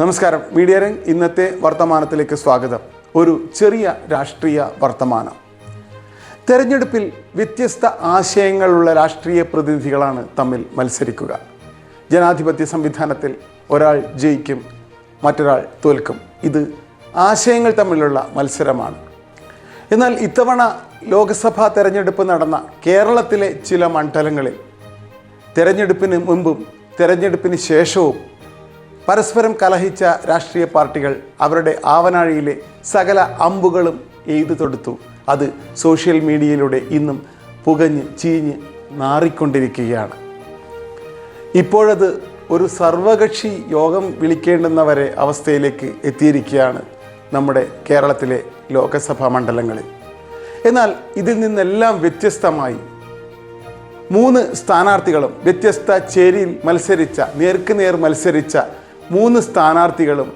നമസ്കാരം. മീഡിയ രംഗ് ഇന്നത്തെ വർത്തമാനത്തിലേക്ക് സ്വാഗതം. ഒരു ചെറിയ രാഷ്ട്രീയ വർത്തമാനം. തെരഞ്ഞെടുപ്പിൽ വ്യത്യസ്ത ആശയങ്ങളുള്ള രാഷ്ട്രീയ പ്രതിനിധികളാണ് തമ്മിൽ മത്സരിക്കുക. ജനാധിപത്യ സംവിധാനത്തിൽ ഒരാൾ ജയിക്കും മറ്റൊരാൾ തോൽക്കും. ഇത് ആശയങ്ങൾ തമ്മിലുള്ള മത്സരമാണ്. എന്നാൽ ഇത്തവണ ലോക്സഭാ തെരഞ്ഞെടുപ്പ് നടന്ന കേരളത്തിലെ ചില മണ്ഡലങ്ങളിൽ തെരഞ്ഞെടുപ്പിന് മുമ്പും തെരഞ്ഞെടുപ്പിന് ശേഷവും പരസ്പരം കലഹിച്ച രാഷ്ട്രീയ പാർട്ടികൾ അവരുടെ ആവനാഴിയിലെ സകല അമ്പുകളും എയ്തു തൊടുത്തു. അത് സോഷ്യൽ മീഡിയയിലൂടെ ഇന്നും പുകഞ്ഞ് ചീഞ്ഞ് നാറിക്കൊണ്ടിരിക്കുകയാണ്. ഇപ്പോഴത് ഒരു സർവകക്ഷി യോഗം വിളിക്കേണ്ടുന്ന വരെ അവസ്ഥയിലേക്ക് എത്തിയിരിക്കുകയാണ് നമ്മുടെ കേരളത്തിലെ ലോകസഭാ മണ്ഡലങ്ങളിൽ. എന്നാൽ ഇതിൽ നിന്നെല്ലാം വ്യത്യസ്തമായി മൂന്ന് സ്ഥാനാർത്ഥികളും വ്യത്യസ്ത ചേരിയിൽ മത്സരിച്ച നേർക്കുനേർ മത്സരിച്ച മൂന്ന് സ്ഥാനാർത്ഥികളും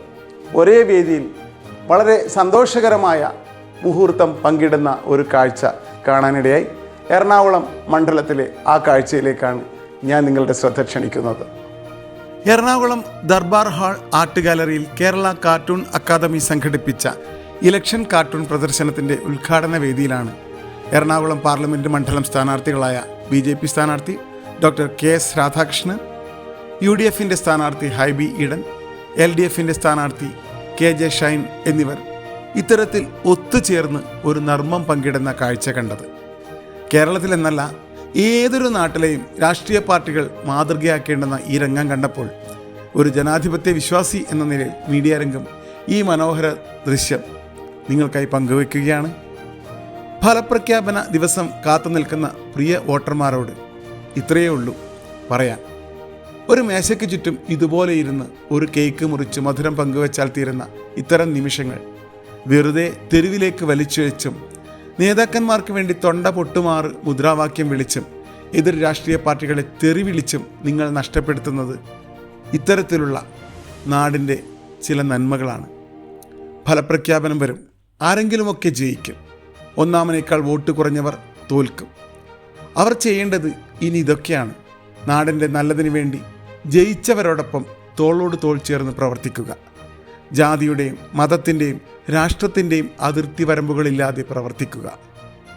ഒരേ വേദിയിൽ വളരെ സന്തോഷകരമായ മുഹൂർത്തം പങ്കിടുന്ന ഒരു കാഴ്ച കാണാനിടയായി. എറണാകുളം മണ്ഡലത്തിലെ ആ കാഴ്ചയിലേക്കാണ് ഞാൻ നിങ്ങളുടെ ശ്രദ്ധ ക്ഷണിക്കുന്നത്. എറണാകുളം ദർബാർ ഹാൾ ആർട്ട് ഗാലറിയിൽ കേരള കാർട്ടൂൺ അക്കാദമി സംഘടിപ്പിച്ച ഇലക്ഷൻ കാർട്ടൂൺ പ്രദർശനത്തിന്റെ ഉദ്ഘാടന വേദിയിലാണ് എറണാകുളം പാർലമെന്റ് മണ്ഡലം സ്ഥാനാർത്ഥികളായ ബി സ്ഥാനാർത്ഥി doctor K S Radhakrishnan U D എഫിന്റെ സ്ഥാനാർത്ഥി ഹൈബി ഈഡൻ എൽ ഡി എഫിന്റെ സ്ഥാനാർത്ഥി കെ ജെ ഷൈൻ എന്നിവർ ഇത്തരത്തിൽ ഒത്തുചേർന്ന് ഒരു നർമ്മം പങ്കിടുന്ന കാഴ്ച കണ്ടത്. കേരളത്തിലെന്നല്ല ഏതൊരു നാട്ടിലെയും രാഷ്ട്രീയ പാർട്ടികൾ മാതൃകയാക്കേണ്ടെന്ന ഈ രംഗം കണ്ടപ്പോൾ ഒരു ജനാധിപത്യ വിശ്വാസി എന്ന നിലയിൽ മീഡിയ രംഗം ഈ മനോഹര ദൃശ്യം നിങ്ങൾക്കായി പങ്കുവയ്ക്കുകയാണ്. ഫലപ്രഖ്യാപന ദിവസം കാത്തു നിൽക്കുന്ന പ്രിയ വോട്ടർമാരോട് ഇത്രയേ ഉള്ളൂ പറയാൻ. ഒരു മേശയ്ക്ക് ചുറ്റും ഇതുപോലെ ഇരുന്ന് ഒരു കേക്ക് മുറിച്ച് മധുരം പങ്കുവച്ചാൽ തീരുന്ന ഇത്തരം നിമിഷങ്ങൾ വെറുതെ തെരുവിലേക്ക് വലിച്ചുവെച്ചും നേതാക്കന്മാർക്ക് വേണ്ടി തൊണ്ട പൊട്ടുമാറ് മുദ്രാവാക്യം വിളിച്ചും എതിർ രാഷ്ട്രീയ പാർട്ടികളെ തെറി വിളിച്ചും നിങ്ങൾ നഷ്ടപ്പെടുത്തുന്നത് ഇത്തരത്തിലുള്ള നാടിന്റെ ചില നന്മകളാണ്. ഫലപ്രഖ്യാപനം വരും. ആരെങ്കിലുമൊക്കെ ജയിക്കും. ഒന്നാമനേക്കാൾ വോട്ട് കുറഞ്ഞവർ തോൽക്കും. അവർ ചെയ്യേണ്ടത് ഇനി ഇതൊക്കെയാണ്. നാടിന്റെ നല്ലതിനു വേണ്ടി ജയിച്ചവരോടൊപ്പം തോളോട് തോൾ ചേർന്ന് പ്രവർത്തിക്കുക. ജാതിയുടെയും മതത്തിന്റെയും രാഷ്ട്രത്തിന്റെയും അതിർത്തി വരമ്പുകളില്ലാതെ പ്രവർത്തിക്കുക.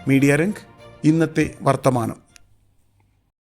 മീഡിയ രംഗ് ഇന്നത്തെ വർത്തമാനം.